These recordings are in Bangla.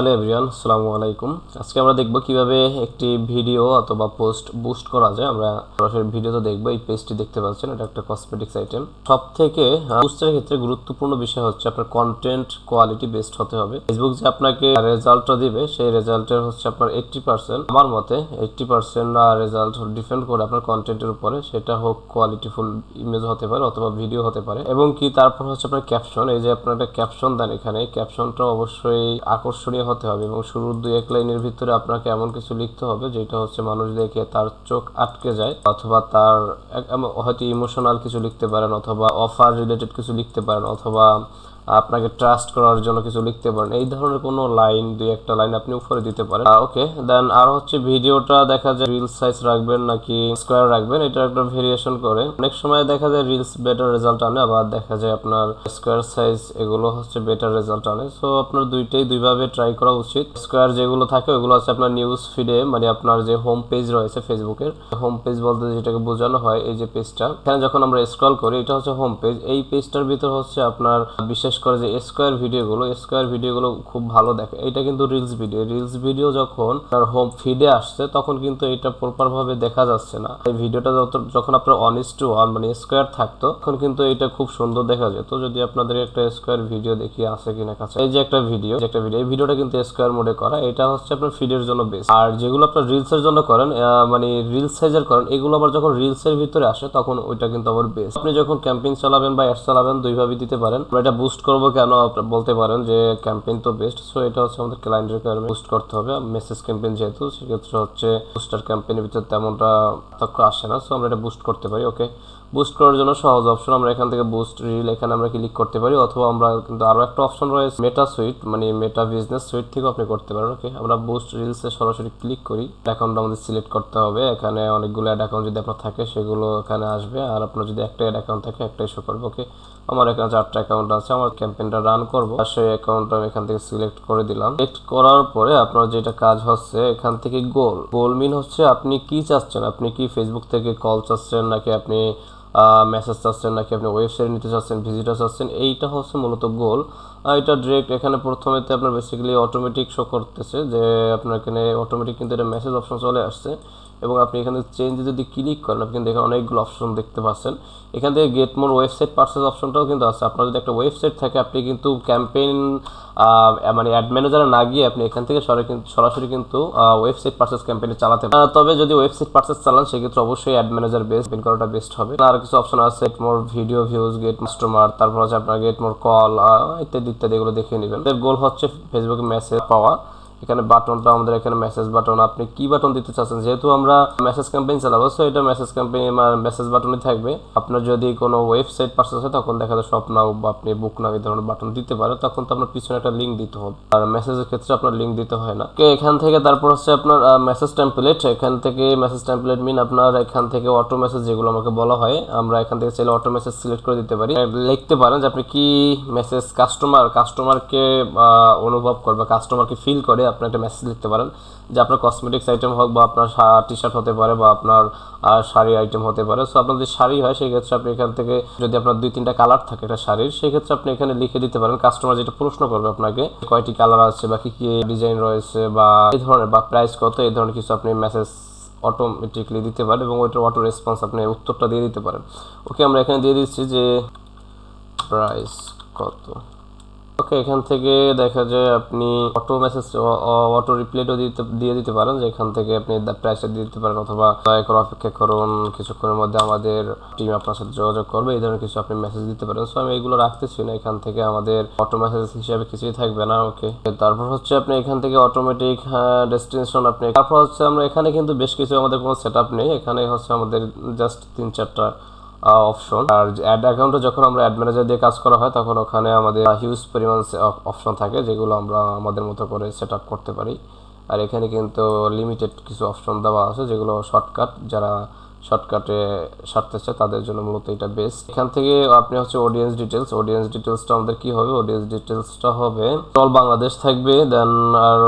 হ্যালো এভরিওয়ান আসসালামু আলাইকুম আজকে আমরা দেখব কীভাবে একটি ভিডিও অথবা পোস্ট বুস্ট করা যায়। আমরা সরাসরি ভিডিওতে দেখব, এই পেজটি দেখতে পাচ্ছেন, এটা একটা কসমেটিক্স আইটেম সব থেকে বুস্টের ক্ষেত্রে গুরুত্বপূর্ণ বিষয় হচ্ছে আপনার কন্টেন্ট কোয়ালিটি বেস্ট হতে হবে। ফেসবুক যে আপনাকে রেজাল্টটা দিবে, সেই রেজাল্টের হচ্ছে আপনার এইট্টি পার্সেন্ট আমার মতে এইট্টি পার্সেন্ট রেজাল্ট ডিপেন্ড করে আপনার কন্টেন্টের উপরে, সেটা হোক কোয়ালিটিফুল ইমেজ হতে পারে অথবা ভিডিও হতে পারে। এবং কি, তারপর হচ্ছে আপনার ক্যাপশন এই যে আপনার একটা ক্যাপশন দেন এখানে ক্যাপশনটা অবশ্যই আকর্ষণীয় হতে হবে এবং শুরুর দুই এক লাইনের ভিতরে আপনাকে এমন কিছু লিখতে হবে যেটা হচ্ছে মানুষ দেখে তার চোখ আটকে যায় অথবা তার হয়তো ইমোশনাল কিছু লিখতে পারেন অথবা অফার রিলেটেড কিছু লিখতে পারেন অথবা আপনাকে ট্রাস্ট করার জন্য কিছু লিখতে পারেন। এই ধরনের কোনো লাইন দুই একটা লাইন আপনি উপরে দিতে পারেন। ওকে দেন আর হচ্ছে ভিডিওটা দেখা যায় রিল সাইজ রাখবেন নাকি স্কোয়ার রাখবেন, এটা একটা ভেরিয়েশন করে। অনেক সময় দেখা যায় রিলস বেটার রেজাল্ট আনে, আবার দেখা যায় আপনার স্কোয়ার সাইজ এগুলো হচ্ছে বেটার রেজাল্ট আনে। সো আপনার দুইটাই দুইভাবে ট্রাই করা উচিত। স্কোয়ার যেগুলো থাকে, ওগুলো হচ্ছে আপনার নিউজ ফিডে মানে আপনার যে হোম পেজ রয়েছে ফেসবুকের হোম পেজ বলতে যেটাকে বোঝানো হয়, এই যে পেজটা এখানে যখন আমরা স্ক্রল করি, এটা হচ্ছে হোম পেজ এই পেজটার ভিতর হচ্ছে আপনার বিশেষ করে যে স্কোয়ার ভিডিওগুলো স্কোয়ার ভিডিওগুলো খুব ভালো দেখে। এটা কিন্তু রিলস ভিডিও রিলস ভিডিও যখন তার হোম ফিডে আসছে, তখন কিন্তু এটা প্রপার ভাবে দেখা যাচ্ছে না। এই ভিডিওটা যত যখন আপনার অনিস টু ওয়ান মানে স্কোয়ার থাকতো, তখন কিন্তু এটা খুব সুন্দর দেখা যেত। যদি আপনাদের একটা স্কোয়ার ভিডিও দেখি, আছে কিনা কাছে। এই যে একটা ভিডিও যে একটা ভিডিও এই ভিডিওটা কিন্তু স্কোয়ার মোডে করা। এটা হচ্ছে আপনার ফিডের জন্য বেস্ট আর যেগুলো আপনার রিলস এর জন্য করেন মানে রিলস সাইজের করেন, এগুলো আবার যখন রিলস এর ভিতরে আসে, তখন ওইটা কিন্তু আবার বেস্ট আপনি যখন ক্যাম্পেইন চালাবেন বা অ্যাডস চালাবেন, দুইভাবে দিতে পারেন। এটা বুস্ট করব কেন? আপনি বলতে পারেন যে ক্যাম্পেইন তো বেস্ট সো এটা হচ্ছে আমাদের ক্লায়েন্ট রিকোয়ারমেন্ট বুস্ট করতে হবে। মেসেজ ক্যাম্পেইন যেহেতু, সেক্ষেত্রে হচ্ছে বুস্টার ক্যাম্পেইনের ভিতরে তেমনটা পার্থক্য আসে না সো আমরা এটা বুস্ট করতে পারি ওকে বুস্ট করার জন্য সহজ অপশন আমরা এখান থেকে বুস্ট রিল এখানে আমরা ক্লিক করতে পারি, অথবা আমরা কিন্তু আরও একটা অপশন রয়েছে মেটা সুইট মানে মেটা বিজনেস সুইট থেকেও আপনি করতে পারেন ওকে আমরা বুস্ট রিলসে সরাসরি ক্লিক করি অ্যাকাউন্ট আমাদের সিলেক্ট করতে হবে, এখানে অনেকগুলো অ্যাড অ্যাকাউন্ট যদি আপনার থাকে, সেগুলো এখানে আসবে, আর আপনার যদি একটা অ্যাড অ্যাকাউন্ট থাকে, একটাই শো করবে ওকে আমার এখানে চারটা অ্যাকাউন্ট আছে, আমার ক্যাম্পেইনটা রান করব। আর সেই অ্যাকাউন্টটা আমি এখান থেকে সিলেক্ট করে দিলাম। সিলেক্ট করার পরে আপনার যেটা কাজ হচ্ছে, এখান থেকে গোল গোল মিন হচ্ছে আপনি কি চাচ্ছেন? আপনি কি ফেসবুক থেকে কল চাচ্ছেন নাকি আপনি মেসেজ চাচ্ছেন নাকি আপনি ওয়েবসাইট নিতে চাচ্ছেন ভিজিটার চাচ্ছেন? এইটা হচ্ছে মূলত গোল এটা ডিরেক্ট এখানে প্রথমেতে আপনার বেসিক্যালি অটোমেটিক শো করতেছে যে আপনার এখানে অটোমেটিক কিন্তু এটা মেসেজ অপশন চলে আসছে। এবং আপনি এখানে চেঞ্জে যদি ক্লিক করেন, আপনি কিন্তু এখানে অনেকগুলো অপশন দেখতে পাচ্ছেন। এখান থেকে গেট মোর ওয়েবসাইট পার্সেস অপশনটাও কিন্তু আছে। আপনার যদি একটা ওয়েবসাইট থাকে, আপনি কিন্তু ক্যাম্পেইন মানে অ্যাড ম্যানেজারে না গিয়ে আপনি এখান থেকে সরাসরি কিন্তু ওয়েবসাইট পার্সেস ক্যাম্পেইনে চালাতে তবে যদি ওয়েবসাইট পার্সেস চালান, সেক্ষেত্রে অবশ্যই অ্যাড ম্যানেজার বেস্ট পিন করাটা বেস্ট হবে। আর কিছু অপশন আছে get more video views get customer তারপর হচ্ছে আপনার গেট মোর কল ইত্যাদি ইত্যাদি এগুলো দেখে নেবেন। গোল হচ্ছে ফেসবুকে মেসেজ পাওয়া। এখানে বাটনটা আমাদের এখানে মেসেজ বাটন আপনি কি বাটন দিতে চাচ্ছেন? যেহেতু আমরা মেসেজ ক্যাম্পেইন চালাবো সো এটা মেসেজ ক্যাম্পেইন মেসেজ বাটনে থাকবে। আপনার যদি কোনো ওয়েবসাইট পার্সেস হয়, তখন দেখা যায় শপ নাও বা আপনি বুক নাও এই ধরনের বাটন দিতে পারে তখন তো আপনার পিছনে একটা লিঙ্ক দিতে হবে। আর মেসেজের ক্ষেত্রে আপনার লিঙ্ক দিতে হয় না। এখান থেকে তারপর হচ্ছে আপনার মেসেজ টেমপ্লেট এখান থেকে মেসেজ টেমপ্লেট মিন আপনার এখান থেকে অটো মেসেজ যেগুলো আমাকে বলা হয়, আমরা এখান থেকে চাইলে অটো মেসেজ সিলেক্ট করে দিতে পারি। লিখতে পারেন যে আপনি কি মেসেজ কাস্টমার কাস্টমারকে অনুভব করবে কাস্টমারকে ফিল করে। আপনি একটা মেসেজ লিখতে পারেন যে আপনার কসমেটিক্স আইটেম হোক বা আপনার টি শার্ট হতে পারে বা আপনার শাড়ি আইটেম হতে পারে। সো আপনার যদি শাড়ি হয় সেই ক্ষেত্রে আপনি এখান থেকে যদি আপনার দুই, তিনটা কালার থাকে একটা শাড়ির সেই ক্ষেত্রে আপনি এখানে লিখে দিতে পারেন। কাস্টমার যেটা প্রশ্ন করবে আপনাকে, কয়টি কালার আছে বা কি কি ডিজাইন রয়েছে বা এই ধরনের বা প্রাইস কত এই ধরনের কিছু আপনি মেসেজ অটোমেটিকলি দিতে পারেন এবং ওইটার অটো রেসপন্স আপনি উত্তরটা দিয়ে দিতে পারেন। ওকে আমরা এখানে দিয়ে দিচ্ছি যে প্রাইস কত? এখান থেকে দেখা যায় আপনি অটো মেসেজ অটো রিপ্লাইও দিতে, দিয়ে দিতে পারেন, যে এখান থেকে আপনি প্রাইসটা দিয়ে দিতে পারেন, অথবা দয়া করে অপেক্ষা করুন, কিছুক্ষণের মধ্যে আমাদের টিম আপনার সাথে যোগাযোগ করবে, এই ধরনের কিছু আপনি মেসেজ দিতে পারেন। সো আমি এগুলো রাখতেছি না, এখান থেকে আমাদের অটো মেসেজ হিসাবে কিছুই থাকবে না ওকে তারপর হচ্ছে আপনি এখান থেকে অটোমেটিক ডেস্টিনেশন আপনি, তারপর হচ্ছে আমরা এখানে কিন্তু বেশ কিছু আমাদের কোনো সেট নেই, এখানে হচ্ছে আমাদের জাস্ট তিন, চারটা অপশন আর অ্যাড অ্যাকাউন্টে যখন আমরা অ্যাড ম্যানেজার দিয়ে কাজ করা হয়, তখন ওখানে আমাদের হিউজ পরিমাণ অপশন থাকে, যেগুলো আমরা আমাদের মতো করে সেট আপ করতে পারি। আর এখানে কিন্তু লিমিটেড কিছু অপশন দেওয়া আছে, যেগুলো শর্টকাট যারা শর্টকাটে সারতে চায়, তাদের জন্য মূলত এটা বেস্ট এখান থেকে আপনি হচ্ছে অডিয়েন্স ডিটেলস অডিয়েন্স ডিটেলসটা আমাদের কি হবে? অডিয়েন্স ডিটেলসটা হবে অল বাংলাদেশ থাকবে দেন আর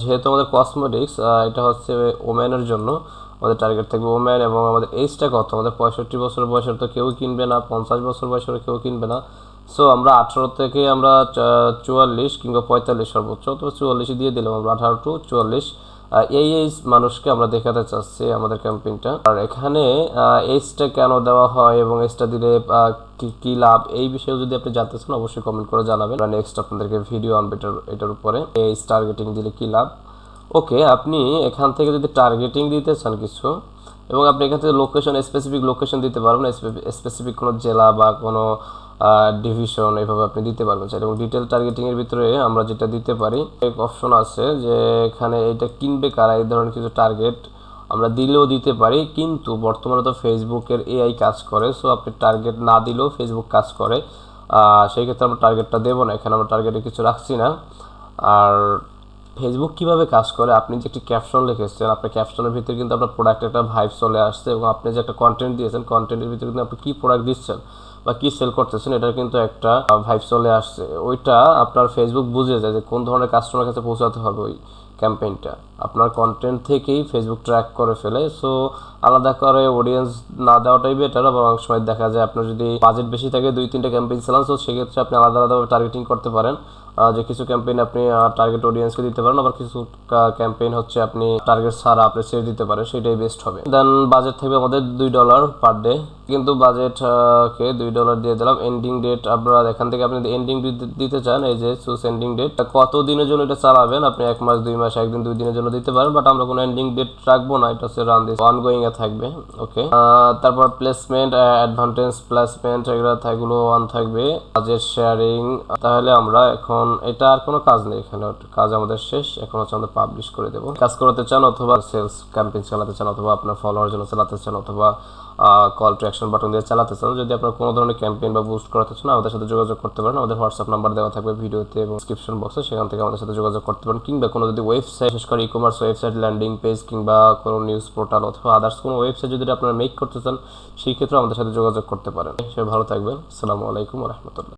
যেহেতু আমাদের কসমেটিক্স এটা হচ্ছে ওমেনের জন্য। আমাদের টার্গেট থাকবে ওম্যান এবং আমাদের এজটা কত? আমাদের পঁয়ষট্টি বছর বয়সের তো কেউ কিনবে না, পঞ্চাশ বছর বয়সের কেউ কিনবে না। সো আমরা আঠারো থেকে আমরা চুয়াল্লিশ কিংবা পঁয়তাল্লিশ সর্বোচ্চ অথবা চুয়াল্লিশই দিয়ে দিলাম আমরা, আঠারো টু চুয়াল্লিশ। এই এই মানুষকে আমরা দেখাতে চাচ্ছি আমাদের ক্যাম্পেইনটা আর এখানে এইজটা কেন দেওয়া হয় এবং এইজটা দিলে কি কি লাভ? এই বিষয়ে যদি আপনি জানতে চান, অবশ্যই কমেন্ট করে জানাবেন। নেক্সট আপনাদেরকে ভিডিও আনবে এটার এটার উপরে। এইজ টার্গেটিং দিলে কি লাভ? ওকে, আপনি এখান থেকে যদি টার্গেটিং দিতে চান কিছু, এবং আপনি এখান থেকে লোকেশন স্পেসিফিক লোকেশন দিতে পারবেন স্পেসিফিক কোনো জেলা বা কোনো ডিভিশন এইভাবে আপনি দিতে পারবেন চাইলে। এবং ডিটেল টার্গেটিংয়ের ভিতরে আমরা যেটা দিতে পারি, এক অপশন আছে যে এখানে এটা কিনবে কারা, এই ধরনের কিছু টার্গেট আমরা দিলেও দিতে পারি, কিন্তু বর্তমানে তো ফেসবুকের এআই কাজ করে সো আপনি টার্গেট না দিলেও ফেসবুক কাজ করে। সেই ক্ষেত্রে আমরা টার্গেটটা দেবো না, এখানে আমরা টার্গেটে কিছু রাখছি না। আর ফেসবুক কীভাবে কাজ করে? আপনি যে একটি ক্যাপশন লিখেছেন, আপনার ক্যাপশনের ভিতরে কিন্তু আপনার প্রোডাক্টের একটা ভাইব চলে আসছে এবং আপনি যে একটা কন্টেন্ট দিয়েছেন কন্টেন্টের ভিতরে কিন্তু আপনি কী প্রোডাক্ট দিচ্ছেন বা কী সেল করতেছেন, এটার কিন্তু একটা ভাইব চলে আসছে। ওইটা আপনার ফেসবুক বুঝে যায় যে কোন ধরনের কাস্টমার কাছে পৌঁছাতে হবে ওই ক্যাম্পেইনটা আপনার কন্টেন্ট থেকেই ফেসবুক ট্র্যাক করে ফেলে। সো আলাদা করে অডিয়েন্স না দেওয়াটাই বেটার আবার অনেক সময় দেখা যায় আপনার যদি বাজেট বেশি থাকে দুই তিনটা ক্যাম্পেইন চালান সো সেক্ষেত্রে আপনি আলাদা আলাদাভাবে টার্গেটিং করতে পারেন। যে কিছু ক্যাম্পেইন আপনি টার্গেট অডিয়েন্সকে দিতে পারেন, আবার কিছু ক্যাম্পেইন হচ্ছে আপনি টার্গেট ছাড়া আপনি ছেড়ে দিতে পারেন, সেটাই বেস্ট হবে। দেন বাজেট থাকবে আমাদের দুই ডলার পার ডে কিন্তু বাজেট কে দুই ডলার দিয়ে দিলাম এন্ডিং ডেট আপনারা এখান থেকে আপনি এন্ডিং দিতে চান, এই যে চুজ এন্ডিং ডেট কত দিনের জন্য এটা চালাবেন, আপনি এক মাস, দুই মাস, একদিন, দুই দিনের জন্য দিতে পারেন বাট আমরা কোনো এন্ডিং ডেট রাখব না, এটা হচ্ছে রান দিস অনগোয়িং এ থাকবে ওকে তারপর প্লেসমেন্ট অ্যাডভান্টেজ প্লেসমেন্ট এগুলো অন থাকবে কাজের শেয়ারিং তাহলে আমরা এখন এটা আর কোনো কাজ নেই এখানে। কাজ আমাদের শেষ। এখন হচ্ছে আমরা পাবলিশ করে দেবো। কাজ করাতে চান অথবা সেলস ক্যাম্পেইন চালাতে চান অথবা আপনার ফলোয়ার জন্য চালাতে চান অথবা কল টু অ্যাকশন বাটন দিয়ে চালাতে চান, যদি আপনার কোনো ধরনের ক্যাম্পেইন বা বুস্ট করাতে চান, আমাদের সাথে যোগাযোগ করতে পারেন। আমাদের হোয়াটসঅ্যাপ নাম্বার দেওয়া থাকবে ভিডিওতে এবং ডিসক্রিপশন বক্সে সেখান থেকে আমাদের সাথে যোগাযোগ করতে পারেন। কিংবা কোনো যদি ওয়েবসাইট বিশেষ করে e commerce website landing page কিংবা কোনো নিউজ পোর্টাল অথবা আদার্স কোনো ওয়েবসাইট যদি আপনারা মেক করতে চান, সেই ক্ষেত্রে আমাদের সাথে যোগাযোগ করতে পারেন। সে ভালো থাকবেন। আসসালামু আলাইকুম রহমতুল্লাহ।